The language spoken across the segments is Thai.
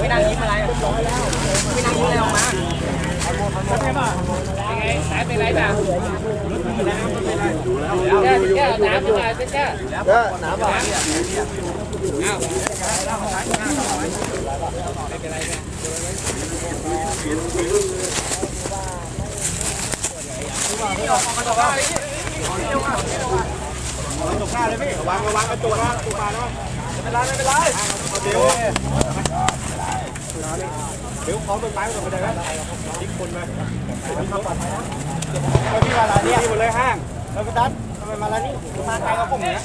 ไม่นั่งยิ้มอะไรไม่นั่งยิ้มอะไรออกมาเป็นไงสายเป็นไรบ้างแก้แก้เอาน้ำมาแก้แก้ เออหนาบ่า อ้าว ตกหน้าเลยพี่ระวังระวังเอาตัวนะตัวมานะไม่ เป็นไรไม่เป็นไรเดี๋ยวเดี๋ยวขอต้นไม้ก่อนไปเลยนะทิ้งคนไปมาปลอดภัยนะพี่มาลานี่หมดเลยห้างแล้วก็ดัดทำไมมาลานี่มาไกลกับผมเนี่ย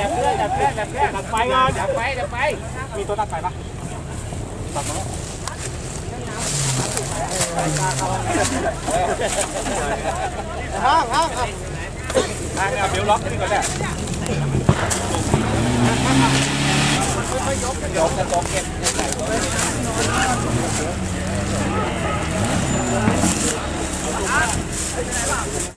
ดับเครื่องดับเครื่องดับเครื่องตัดไฟก่อนดับไฟดับไฟมีตัวตัดไฟปะตัดมั้งห้างห้างางเนี่ยเบลล็อกขึ้นก่อนแหละยยกกระจกเก็บ